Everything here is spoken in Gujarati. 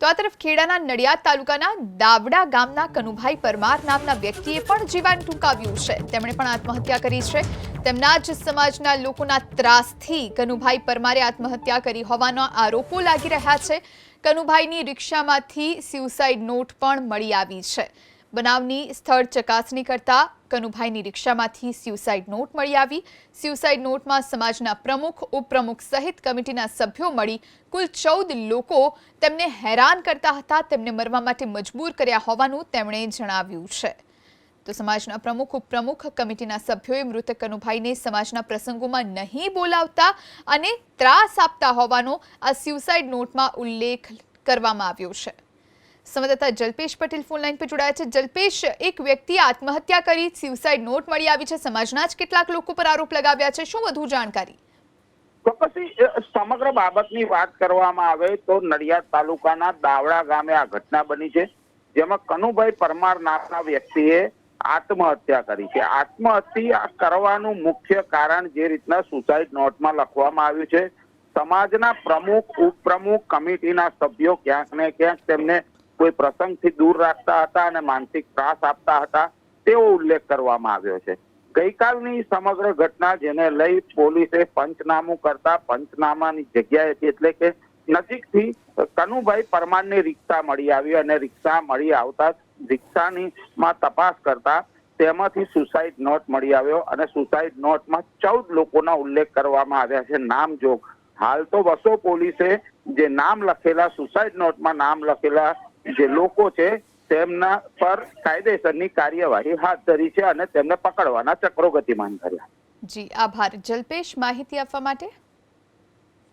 તો આ તરફ ખેડાના નડિયાદ તાલુકાના દાવડા ગામના કનુભાઈ પરમાર નામના વ્યક્તિએ પણ જીવન ટૂંકાવ્યું છે. તેમણે પણ આત્મહત્યા કરી છે. તેમના જ સમાજના લોકોના ત્રાસથી કનુભાઈ પરમારે આત્મહત્યા કરી હોવાના આરોપો લાગી રહ્યા છે. કનુભાઈની રિક્ષામાંથી સ્યુસાઇડ નોટ પણ મળી આવી છે. બનાવની સ્થળ ચકાસણી કરતા કનુભાઈની રિક્ષામાંથી સ્યુસાઇડ નોટ મળી આવી. સ્યુસાઇડ નોટમાં સમાજના પ્રમુખ, ઉપપ્રમુખ સહિત કમિટીના સભ્યો મળી કુલ ચૌદ લોકો તેમને હેરાન કરતા હતા. તેમને મરવા માટે મજબૂર કર્યા હોવાનું તેમણે જણાવ્યું છે. તો સમાજના પ્રમુખ, ઉપપ્રમુખ કમિટીના સભ્યોએ મૃતક કનુભાઈને સમાજના પ્રસંગોમાં નહીં બોલાવતા અને ત્રાસ આપતા હોવાનો આ સ્યુસાઇડ નોટમાં ઉલ્લેખ કરવામાં આવ્યો છે. સંવાદદાતા જલ્પેશ પટેલ ફોન લાઈન પર જોડાયા છે. જલ્પેશ, એક વ્યક્તિએ આત્મહત્યા કરી સ્યુસાઇડ નોટ મળી આવી છે. સમાજના જ કેટલાક લોકો પર આરોપ લગાવ્યા છે. શું વધુ જાણકારી? સમગ્ર બાબતની વાત કરવામાં આવે તો નડિયાદ તાલુકાના દાવડા ગામે આ ઘટના બની છે, જેમાં કનુભાઈ પરમાર નામના વ્યક્તિએ આત્મહત્યા કરી છે. આત્મહત્યા કરવાનું મુખ્ય કારણ જે રીતના સુસાઇડ નોટમાં લખવામાં આવ્યું છે, સમાજના પ્રમુખ, ઉપપ્રમુખ કમિટીના સભ્યો ક્યાંક ને ક્યાંક તેમને કોઈ પ્રસંગથી દૂર રાખતા હતા અને માનસિક ત્રાસ આપતા હતા, તેવો ઉલ્લેખ કરવામાં આવ્યો છે. ગઈકાલની સમગ્ર ઘટના જેને લઈ પોલીસે પંચનામું કરતા પંચનામાની જગ્યાએથી એટલે કે નજીકથી કનુભાઈ પરમારની રિક્ષા મળી આવી અને રિક્ષા મળી આવતા રિક્ષાની માં તપાસ કરતા તેમાંથી સુસાઇડ નોટ મળી આવ્યો અને સુસાઇડ નોટમાં ચૌદ લોકોના ઉલ્લેખ કરવામાં આવ્યા છે. નામ જોગ હાલ તો વસો પોલીસે જે નામ લખેલા, સુસાઇડ નોટમાં નામ લખેલા જે લોકો છે, તેમના પર કાયદેસરની કાર્યવાહી હાથ ધરી છે અને તેમને પકડવાના ચક્રો ગતિમાન કર્યા. જી, આભાર. જલ્પેશ, માહિતી આપવા માટે?